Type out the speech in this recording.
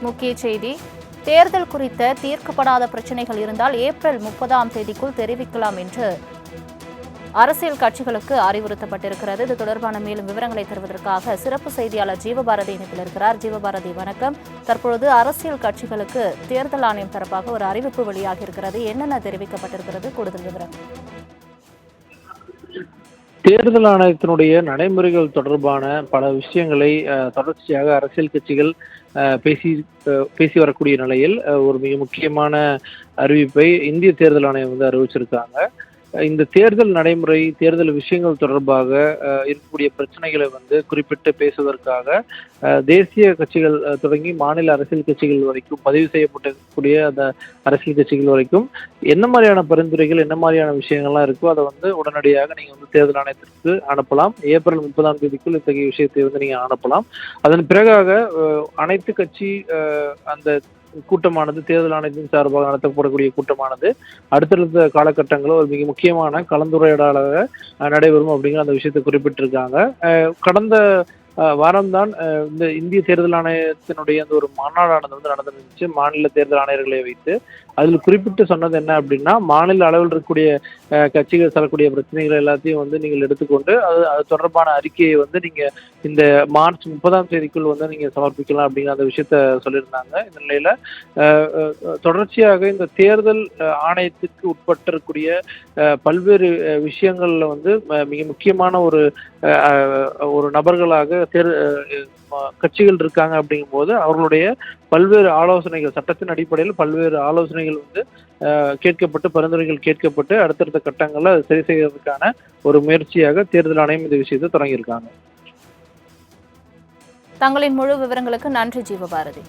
முக்கிய செய்தி. தேர்தல் குறித்த தீர்க்கப்படாத பிரச்சினைகள் இருந்தால் ஏப்ரல் முப்பதாம் தேதிக்குள் தெரிவிக்கலாம் என்று அரசியல் கட்சிகளுக்கு அறிவுறுத்தப்பட்டிருக்கிறது. இது தொடர்பான மேலும் விவரங்களை தருவதற்காக சிறப்பு செய்தியாளர் ஜீவபாரதி இணைப்பில் இருக்கிறார். ஜீவபாரதி வணக்கம். தற்பொழுது அரசியல் கட்சிகளுக்கு தேர்தல் ஆணையம் தரப்பாக ஒரு அறிவிப்பு வெளியாகி இருக்கிறது என்னென்ன தெரிவிக்கப்பட்டிருக்கிறது? கூடுதல் விவரம். தேர்தல் ஆணையத்தினுடைய நடைமுறைகள் தொடர்பான பல விஷயங்களை தொடர்ச்சியாக அரசியல் கட்சிகள் பேசி அஹ், பேசி வரக்கூடிய நிலையில் ஒரு மிக முக்கியமான அறிவிப்பை இந்திய தேர்தல் ஆணையம் வந்து அறிவிச்சிருக்காங்க. அஹ், இந்த தேர்தல் நடைமுறை தேர்தல் விஷயங்கள் தொடர்பாக இருக்கக்கூடிய பிரச்சனைகளை வந்து குறிப்பிட்டு பேசுவதற்காக தேசிய கட்சிகள் தொடங்கி மாநில அரசியல் கட்சிகள் வரைக்கும் பதிவு செய்யப்பட்டிருக்கக்கூடிய அந்த அரசியல் கட்சிகள் வரைக்கும் என்ன மாதிரியான பரிந்துரைகள் என்ன மாதிரியான விஷயங்கள்லாம் இருக்கோ அதை வந்து உடனடியாக நீங்க வந்து தேர்தல் ஆணையத்திற்கு அனுப்பலாம். ஏப்ரல் முப்பதாம் தேதிக்குள் இத்தகைய விஷயத்தை வந்து நீங்க அனுப்பலாம். அதன் பிறகாக அனைத்து கட்சி அந்த கூட்டமானது தேர்தல் ஆணையத்தின் சார்பாக நடத்தப்படக்கூடிய கூட்டமானது. அடுத்தடுத்த காலகட்டங்களில் ஒரு மிக முக்கியமான கலந்துரையாடலாக நடைபெறும் அப்படிங்கிற அந்த விஷயத்தை குறிப்பிட்டிருக்காங்க. அஹ், கடந்த வாரம்தான் இந்த இந்திய தேர்தல் ஆணையத்தினுடைய அந்த ஒரு மாநாடானது வந்து நடந்துருந்துச்சு. மாநில தேர்தல் ஆணையர்களை வைத்து அதில் குறிப்பிட்டு சொன்னது என்ன அப்படின்னா மாநில அளவில் இருக்கக்கூடிய கட்சிகள் தரக்கூடிய பிரச்சனைகள் எல்லாத்தையும் வந்து நீங்கள் எடுத்துக்கொண்டு அது அது தொடர்பான அறிக்கையை வந்து நீங்கள் இந்த மார்ச் முப்பதாம் தேதிக்குள் வந்து நீங்கள் சமர்ப்பிக்கலாம் அப்படிங்கிற அந்த விஷயத்த சொல்லியிருந்தாங்க. இந்த நிலையில் தொடர்ச்சியாக இந்த தேர்தல் ஆணையத்துக்கு உட்பட்டிருக்கக்கூடிய பல்வேறு விஷயங்களில் வந்து மிக முக்கியமான ஒரு ஒரு நபர்களாக தேர் கட்சிகள் இருக்காங்க அப்படிங்கும்போது அவர்களுடைய பல்வேறு ஆலோசனைகள் சட்டத்தின் அடிப்படையில் பல்வேறு ஆலோசனைகள் வந்து கேட்கப்பட்டு பரிந்துரைகள் கேட்கப்பட்டு அடுத்தடுத்த கட்டங்களில் சரி செய்வதற்கான ஒரு முயற்சியாக தேர்தல் ஆணையம் இந்த விஷயத்தை தொடங்கியிருக்காங்க. தங்களின் முழு விவரங்களுக்கு நன்றி ஜீவபாரதி.